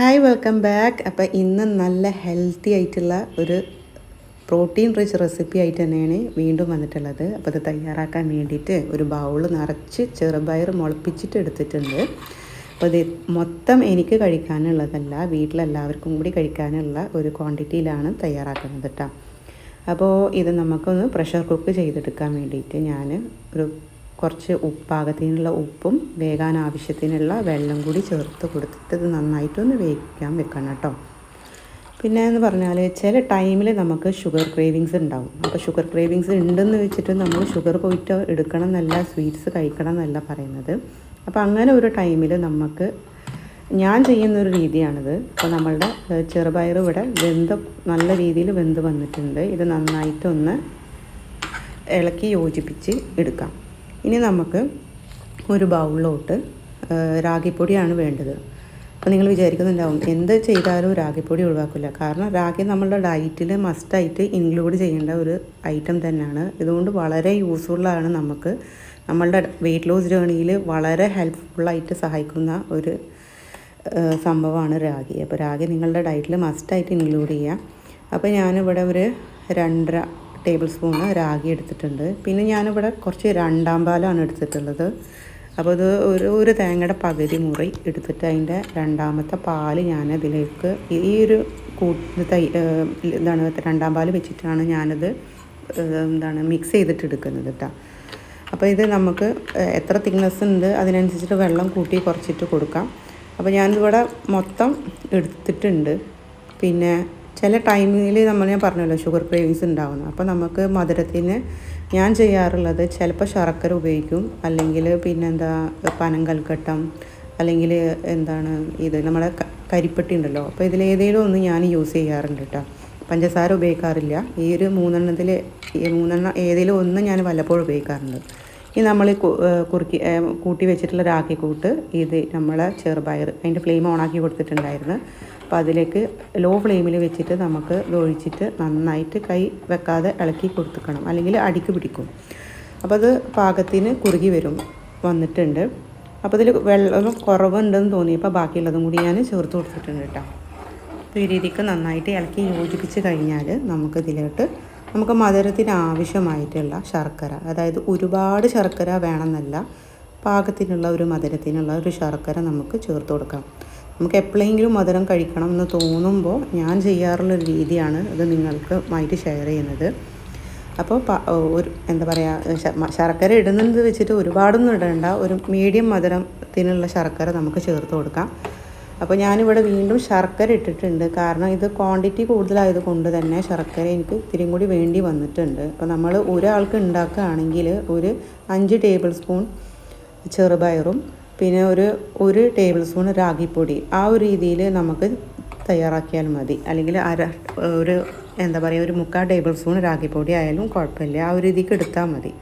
Hi welcome back അപ്പോൾ ഇന്ന് നല്ല ഹെൽത്തി ആയിട്ടുള്ള ഒരു പ്രോട്ടീൻ റിച്ച് റെസിപ്പി ആയിട്ട് തന്നെയാണ് വീണ്ടും വന്നിട്ടുള്ളത്. അപ്പോൾ അത് തയ്യാറാക്കാൻ വേണ്ടിയിട്ട് ഒരു ബൗൾ നിറച്ച് ചെറുപയർ മുളപ്പിച്ചിട്ട് എടുത്തിട്ടുണ്ട്. അപ്പോൾ ഇത് മൊത്തം എനിക്ക് കഴിക്കാനുള്ളതല്ല വീട്ടിലെല്ലാവർക്കും കൂടി കഴിക്കാനുള്ള ഒരു ക്വാണ്ടിറ്റിയിലാണ് തയ്യാറാക്കുന്നത് കേട്ടോ അപ്പോൾ ഇത് നമുക്കൊന്ന് പ്രഷർ കുക്ക് ചെയ്തെടുക്കാൻ വേണ്ടിയിട്ട് ഞാൻ ഒരു കുറച്ച് ഉപ്പാകത്തിനുള്ള ഉപ്പും വേകാൻ ആവശ്യത്തിനുള്ള വെള്ളം കൂടി ചേർത്ത് കൊടുത്തിട്ട് ഇത് നന്നായിട്ടൊന്ന് വേവിക്കാൻ വെക്കണം കേട്ടോ. പിന്നെ എന്ന് പറഞ്ഞാൽ ചില ടൈമിൽ നമുക്ക് ഷുഗർ ക്രേവിങ്സ് ഉണ്ടാവും. അപ്പോൾ ഷുഗർ ക്രേവിങ്സ് ഉണ്ടെന്ന് വെച്ചിട്ട് നമ്മൾ ഷുഗർ പോയിട്ട് എടുക്കണം എന്നല്ല സ്വീറ്റ്സ് കഴിക്കണം എന്നല്ല പറയുന്നത്. അപ്പോൾ അങ്ങനെ ഒരു ടൈമിൽ നമുക്ക് ഞാൻ ചെയ്യുന്നൊരു രീതിയാണിത്. അപ്പോൾ നമ്മളുടെ ചെറുപയർ ഇവിടെ വെന്ത് നല്ല രീതിയിൽ വെന്ത് വന്നിട്ടുണ്ട്. ഇത് നന്നായിട്ടൊന്ന് ഇളക്കി യോജിപ്പിച്ച് എടുക്കാം. ഇനി നമുക്ക് ഒരു ബൗളിലോട്ട് രാഗിപ്പൊടിയാണ് വേണ്ടത്. അപ്പോൾ നിങ്ങൾ വിചാരിക്കുന്നുണ്ടാവും എന്ത് ചെയ്താലും രാഗിപ്പൊടി ഒഴിവാക്കില്ല കാരണം രാഗി നമ്മളുടെ ഡയറ്റിൽ മസ്റ്റായിട്ട് ഇൻക്ലൂഡ് ചെയ്യേണ്ട ഒരു ഐറ്റം തന്നെയാണ്. ഇതുകൊണ്ട് വളരെ യൂസ്ഫുള്ളാണ് നമുക്ക് നമ്മളുടെ വെയിറ്റ് ലോസ് ജേണിയിൽ വളരെ ഹെൽപ്ഫുള്ളായിട്ട് സഹായിക്കുന്ന ഒരു സംഭവമാണ് രാഗി. അപ്പോൾ രാഗി നിങ്ങളുടെ ഡയറ്റിൽ മസ്റ്റായിട്ട് ഇൻക്ലൂഡ് ചെയ്യുക അപ്പോൾ ഞാനിവിടെ ഒരു രണ്ടര ടേബിൾ സ്പൂണ് രാഗി എടുത്തിട്ടുണ്ട്. പിന്നെ ഞാനിവിടെ കുറച്ച് രണ്ടാം പാലാണ് എടുത്തിട്ടുള്ളത്. അപ്പോൾ ഇത് ഒരു ഒരു തേങ്ങയുടെ പകുതി മുറി എടുത്തിട്ട് അതിന്റെ രണ്ടാമത്തെ പാൽ ഞാൻ അതിലേക്ക് ഈ ഒരു കൂട്ട് തൈ എന്താണ് രണ്ടാം പാൽ വെച്ചിട്ടാണ് ഞാനത് എന്താണ് മിക്സ് ചെയ്തിട്ട് എടുക്കുന്നത് കേട്ടോ. അപ്പോൾ ഇത് നമുക്ക് എത്ര തിക്നെസ് ഉണ്ട് അതിനനുസരിച്ചിട്ട് വെള്ളം കൂട്ടി കുറച്ചിട്ട് കൊടുക്കാം. അപ്പോൾ ഞാനിവിടെ മൊത്തം എടുത്തിട്ടുണ്ട്. പിന്നെ ചില ടൈമിൽ നമ്മൾ ഞാൻ പറഞ്ഞല്ലോ ഷുഗർ ക്രേവിങ്സ് ഉണ്ടാവുന്നു. അപ്പോൾ നമുക്ക് മധുരത്തിന് ഞാൻ ചെയ്യാറുള്ളത് ചിലപ്പോൾ ശർക്കര ഉപയോഗിക്കും. അല്ലെങ്കിൽ പിന്നെന്താ പനം കൽക്കട്ടം. അല്ലെങ്കിൽ എന്താണ് ഇത് നമ്മളെ കരിപ്പെട്ടി ഉണ്ടല്ലോ. അപ്പോൾ ഇതിലേതെങ്കിലും ഒന്ന് ഞാൻ യൂസ് ചെയ്യാറുണ്ട് കേട്ടോ. പഞ്ചസാര ഉപയോഗിക്കാറില്ല. ഈ ഒരു മൂന്നെണ്ണത്തിൽ മൂന്നെണ്ണം ഏതെങ്കിലും ഒന്ന് ഞാൻ വല്ലപ്പോഴും ഉപയോഗിക്കാറുണ്ട്. ഈ നമ്മൾ കുറുക്കി കൂട്ടി വെച്ചിട്ടുള്ള രാക്കിക്കൂട്ട് ഇത് നമ്മളെ ചെറുപയർ അതിന്റെ ഫ്ലെയിം ഓണാക്കി കൊടുത്തിട്ടുണ്ടായിരുന്നു. അപ്പോൾ അതിലേക്ക് ലോ ഫ്ലെയിമിൽ വെച്ചിട്ട് നമുക്ക് ഒഴിച്ചിട്ട് നന്നായിട്ട് കൈ വെക്കാതെ ഇളക്കി കൊടുത്തുക്കണം അല്ലെങ്കിൽ അടിക്ക് പിടിക്കും. അപ്പോൾ അത് പാകത്തിന് കുറുകി വരും വന്നിട്ടുണ്ട്. അപ്പോൾ ഇതിൽ വെള്ളം കുറവുണ്ടെന്ന് തോന്നിയപ്പോൾ ബാക്കിയുള്ളതും കൂടി ഞാൻ ചേർത്ത് കൊടുത്തിട്ടുണ്ട് കേട്ടോ. അപ്പോൾ ഈ രീതിക്ക് നന്നായിട്ട് ഇളക്കി യോജിപ്പിച്ച് കഴിഞ്ഞാൽ നമുക്ക് നമുക്കിതിലോട്ട് നമുക്ക് മധുരത്തിന് ആവശ്യമായിട്ടുള്ള ശർക്കര അതായത് ഒരുപാട് ശർക്കര വേണമെന്നല്ല പാകത്തിനുള്ള ഒരു മധുരത്തിനുള്ള ഒരു ശർക്കര നമുക്ക് ചേർത്ത് കൊടുക്കാം നമുക്ക് എപ്പോഴെങ്കിലും മധുരം കഴിക്കണം എന്ന് തോന്നുമ്പോൾ ഞാൻ ചെയ്യാറുള്ളൊരു രീതിയാണ് ഇത് നിങ്ങൾക്ക് ആയിട്ട് ഷെയർ ചെയ്യുന്നത്. അപ്പോൾ ഒരു എന്താ പറയുക ശർക്കര ഇടുന്നത് വെച്ചിട്ട് ഒരുപാടൊന്നും ഇടേണ്ട. ഒരു മീഡിയം മധുരത്തിനുള്ള ശർക്കര നമുക്ക് ചേർത്ത് കൊടുക്കാം. അപ്പോൾ ഞാനിവിടെ വീണ്ടും ശർക്കര ഇട്ടിട്ടുണ്ട്. കാരണം ഇത് ക്വാണ്ടിറ്റി കൂടുതലായത് കൊണ്ട് തന്നെ ശർക്കര എനിക്ക് ഇത്തിരി കൂടി വേണ്ടി വന്നിട്ടുണ്ട്. അപ്പോൾ നമ്മൾ ഒരാൾക്ക് ഉണ്ടാക്കുകയാണെങ്കിൽ ഒരു അഞ്ച് ടേബിൾ സ്പൂൺ ചെറുപയറും പിന്നെ ഒരു ഒരു ടേബിൾ സ്പൂൺ രാഗിപ്പൊടി. ആ ഒരു രീതിയിൽ നമുക്ക് തയ്യാറാക്കിയാൽ മതി. അല്ലെങ്കിൽ അര ഒരു എന്താ പറയുക ഒരു മുക്കാൽ ടേബിൾ സ്പൂൺ രാഗിപ്പൊടി ആയാലും കുഴപ്പമില്ല. ആ ഒരു രീതിക്ക് എടുത്താൽ മതി.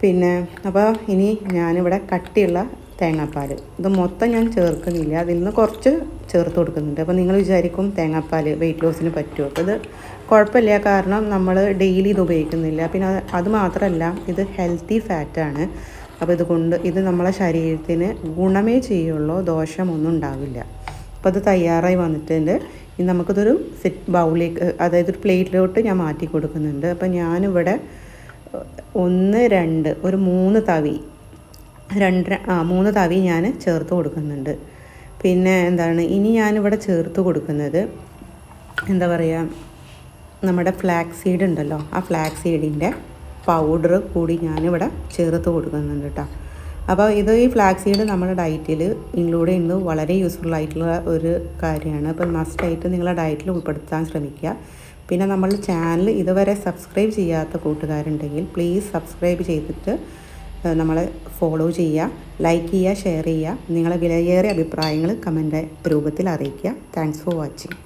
പിന്നെ അപ്പോൾ ഇനി ഞാനിവിടെ കട്ടിയുള്ള തേങ്ങാപ്പാൽ ഇത് മൊത്തം ഞാൻ ചേർക്കുന്നില്ല. അതിൽ നിന്ന് കുറച്ച് ചേർത്ത് കൊടുക്കുന്നുണ്ട്. അപ്പോൾ നിങ്ങൾ വിചാരിക്കും തേങ്ങാപ്പാൽ വെയിറ്റ് ലോസിന് പറ്റുമോ? അപ്പോൾ ഇത് കുഴപ്പമില്ല. കാരണം നമ്മൾ ഡെയിലി ഇത് ഉപയോഗിക്കുന്നില്ല. പിന്നെ അത് മാത്രമല്ല ഇത് ഹെൽത്തി ഫാറ്റാണ് അപ്പോൾ ഇതുകൊണ്ട് ഇത് നമ്മളെ ശരീരത്തിന് ഗുണമേ ചെയ്യുള്ളൂ ദോഷമൊന്നും ഉണ്ടാവില്ല. അപ്പോൾ അത് തയ്യാറായി വന്നിട്ടുണ്ട്. ഇനി നമുക്കിതൊരു സെറ്റ് ബൗളിലേക്ക് അതായത് ഒരു പ്ലേറ്റിലോട്ട് ഞാൻ മാറ്റി കൊടുക്കുന്നുണ്ട്. അപ്പോൾ ഞാനിവിടെ ഒന്ന് രണ്ട് ഒരു മൂന്ന് തവി രണ്ട് ആ മൂന്ന് തവി ഞാൻ ചേർത്ത് കൊടുക്കുന്നുണ്ട്. പിന്നെ എന്താണ് ഇനി ഞാനിവിടെ ചേർത്ത് കൊടുക്കുന്നത് എന്താ പറയുക നമ്മുടെ ഫ്ലാക്സ് സീഡ് ഉണ്ടല്ലോ ആ ഫ്ലാക്സ് സീഡിന്റെ പൗഡർ കൂടി ഞാനിവിടെ ചേർത്ത് കൊടുക്കുന്നുണ്ട് കേട്ടോ. അപ്പോൾ ഇത് ഈ ഫ്ലാക്സ് സീഡ് നമ്മുടെ ഡയറ്റിൽ ഇൻക്ലൂഡ് ചെയ്യുന്നത് വളരെ യൂസ്ഫുൾ ആയിട്ടുള്ള ഒരു കാര്യമാണ്. അപ്പോൾ മസ്റ്റായിട്ട് നിങ്ങളുടെ ഡയറ്റിൽ ഉൾപ്പെടുത്താൻ ശ്രമിക്കുക. പിന്നെ നമ്മൾ ചാനൽ ഇതുവരെ സബ്സ്ക്രൈബ് ചെയ്യാത്ത കൂട്ടുകാരുണ്ടെങ്കിൽ പ്ലീസ് സബ്സ്ക്രൈബ് ചെയ്തിട്ട് നമ്മളെ ഫോളോ ചെയ്യുക ലൈക്ക് ചെയ്യുക ഷെയർ ചെയ്യുക. നിങ്ങളെ വിലയേറിയ അഭിപ്രായങ്ങൾ കമന്റ് രൂപത്തിൽ അറിയിക്കുക. Thanks for watching.